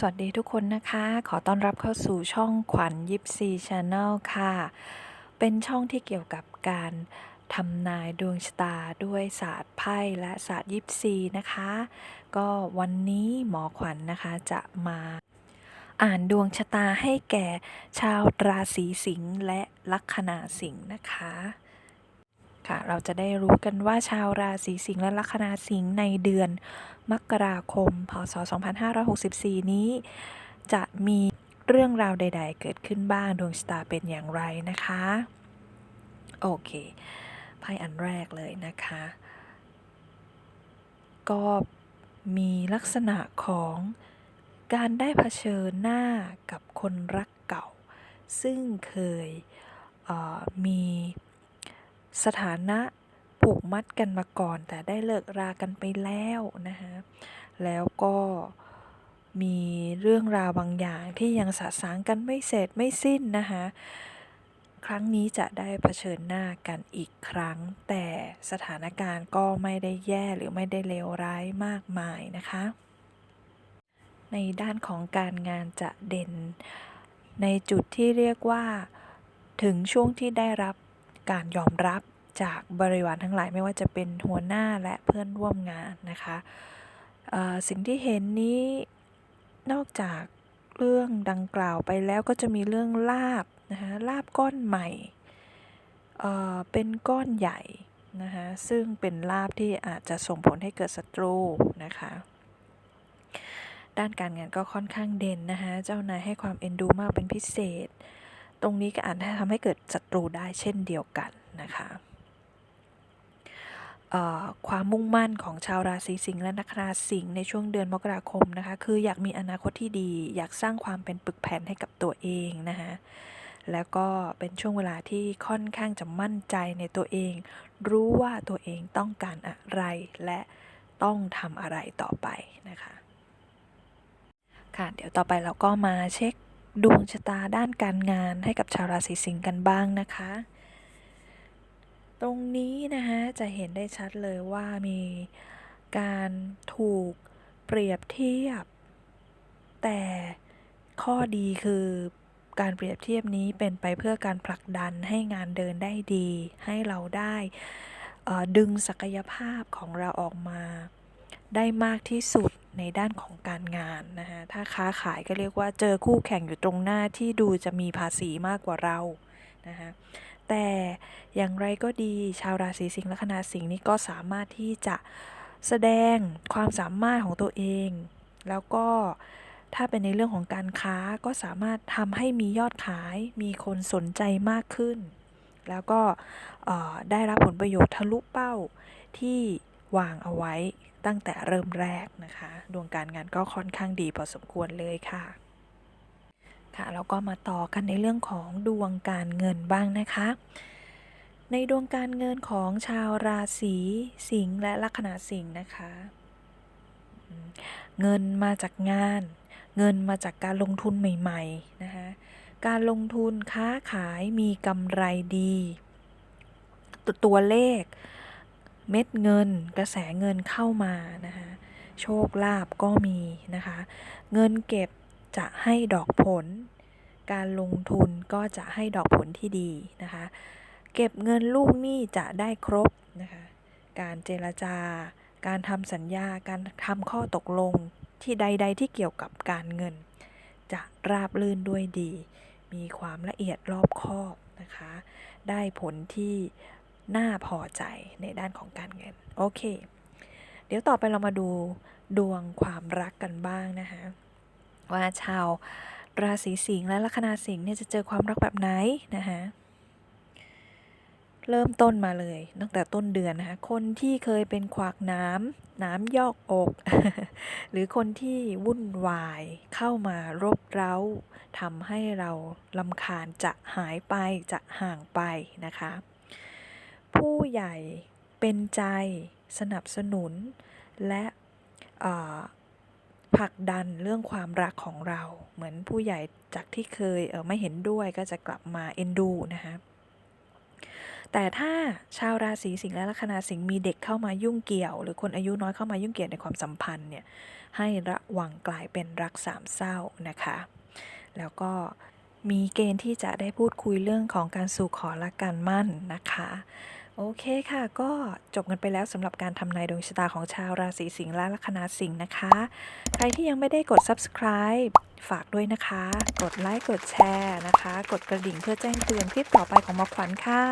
สวัสดีทุกคนนะคะ ขอต้อนรับเข้าสู่ช่องขวัญยิปซีชาแนลค่ะ เป็นช่องที่เกี่ยวกับการทำนายดวงชะตาด้วยศาสตร์ไพ่และศาสตร์ยิปซีนะคะ ก็วันนี้หมอขวัญนนะคะจะมาอ่านดวงชะตาให้แก่ชาวราศีสิงห์และลัคนาสิงห์นะคะ ค่ะ เราจะได้รู้กันว่าชาวราศีสิงห์และลัคนาสิงห์ในเดือนมกราคม พศ 2564 นี้ จะมีเรื่องราวใด ๆ เกิดขึ้นบ้างดวงชะตาเป็นอย่างไรนะคะ โอเคไพ่อันแรกเลยนะคะ ก็มีลักษณะของการได้เผชิญหน้ากับคนรักเก่า ซึ่งเคยเมี สถานะผูกมัดกันมาก่อน แต่ได้เลิกรากันไปแล้วนะคะแล้วก็มีเรื่องราวบางอย่างที่ยังสะสางกันไม่เสร็จไม่สิ้นนะคะครั้งนี้จะได้เผชิญหน้ากันอีกครั้ง แต่สถานการณ์ก็ไม่ได้แย่หรือไม่ได้เลวร้ายมากมายนะคะ ในด้านของการงานจะเด่น ในจุดที่เรียกว่า ถึงช่วงที่ได้รับ การยอมรับจากบริวารทั้งหลายไม่ว่าจะเป็นหัวหน้าและเพื่อนร่วมงานนะคะสิ่งที่เห็นนี้นอกจากเรื่องดังกล่าวไปแล้วก็จะมีเรื่องลาบนะคะลาบก้อนใหม่เเป็นก้อนใหญ่นะคะซึ่งเป็นลาบที่อาจจะส่งผลให้เกิดศัตรูนะคะด้านการงานก็ค่อนข้างเด่นนะคะเจ้านายให้ความเอ็นดูมากเป็นพิเศษ ตรงนี้ก็อาจจะทำให้เกิดศัตรูได้เช่นเดียวกันนะคะเอ่อความมุ่งมั่นของชาวราศีสิงห์และนักราศีสิงห์ในช่วงเดือนมกราคมนะคะคืออยากมีอนาคตที่ดี อยากสร้างความเป็นปึกแผ่นให้กับตัวเองนะคะแล้วก็เป็นช่วงเวลาที่ค่อนข้างจะมั่นใจในตัวเอง รู้ว่าตัวเองต้องการอะไรและต้องทำอะไรต่อไปนะคะค่ะเดี๋ยวต่อไปเราก็มาเช็ค ดวงชะตาด้านการงานให้กับชาวราศีสิงห์กันบ้างนะคะ ตรงนี้นะคะจะเห็นได้ชัดเลยว่ามีการถูกเปรียบเทียบ แต่ข้อดีคือการเปรียบเทียบนี้เป็นไปเพื่อการผลักดันให้งานเดินได้ดี ให้เราได้ดึงศักยภาพของเราออกมา ได้มากที่สุด ในด้านของการงานนะคะถ้าค้าขายก็เรียกว่าเจอคู่แข่งอยู่ตรงหน้าที่ดูจะมีภาษีมากกว่าเรานะคะแต่อย่างไรก็ดีชาวราศีสิงห์ละคณาสิงห์นี่ก็สามารถที่จะแสดงความสามารถของตัวเอง แล้วก็ถ้าเป็นในเรื่องของการค้าก็สามารถทำให้มียอดขายมีคนสนใจมากขึ้น แล้วก็ได้รับผลประโยชน์ทะลุเป้าที่วางเอาไว้ ตั้งแต่เริ่มแรกนะคะ ดวงการงานก็ค่อนข้างดีพอสมควรเลยค่ะ ค่ะแล้วก็มาต่อกันในเรื่องของดวงการเงินบ้างนะคะ ในดวงการเงินของชาวราศีสิงห์และลัคนาสิงห์นะคะ เงินมาจากงาน เงินมาจากการลงทุนใหม่ๆนะคะการลงทุนค้าขายมีกำไรดีตตัวเลข เม็ดเงิน กระแสเงินเข้ามานะคะโชคลาภก็มีนะคะ เงินเก็บจะให้ดอกผล การลงทุนก็จะให้ดอกผลที่ดีนะคะ เก็บเงินลูกหนี้จะได้ครบนะคะ การเจรจาการทำสัญญา การทำข้อตกลงที่ใด ๆ ที่เกี่ยวกับการเงิน จะราบรื่นด้วยดี มีความละเอียดรอบคอบนะคะ ได้ผลที่ น่าพอใจในด้านของการเงิน โอเค เดี๋ยวต่อไปเรามาดูดวงความรักกันบ้างนะคะว่าชาวราศีสิงห์และลัคนาสิงห์เนี่ยจะเจอความรักแบบไหนนะคะเริ่มต้นมาเลยตั้งแต่ต้นเดือนนะคะคนที่เคยเป็นขวากน้ำน้ำยอกอก หรือคนที่วุ่นวายเข้ามารบเร้าทำให้เราลำคาญจะหายไปจะห่างไปนะคะ ผู้ใหญ่เป็นใจสนับสนุน และผลักดันเรื่องความรักของเรา เหมือนผู้ใหญ่จากที่เคยเไม่เห็นด้วยก็จะกลับมาเอ็นดูนะคะแต่ถ้าชาวราศีสิงห์และลัคนาสิงห์มีเด็กเข้ามายุ่งเกี่ยว หรือคนอายุน้อยเข้ามายุ่งเกี่ยวในความสัมพันธ์เนี่ยให้ระวังกลายเป็นรักสามเศร้านะคะ แล้วก็ มีเกณฑ์ที่จะได้พูดคุยเรื่องของการสู่ขอและการมั่นนะคะ โอเคค่ะ ก็จบกันไปแล้วสำหรับการทำนายดวงชะตาของชาวราศีสิงห์และลัคนาสิงห์นะคะ ใครที่ยังไม่ได้กด subscribe ฝากด้วยนะคะ กดไลค์กดแชร์นะคะ กดกระดิ่งเพื่อแจ้งเตือนคลิปต่อไปของหมอขวัญค่ะ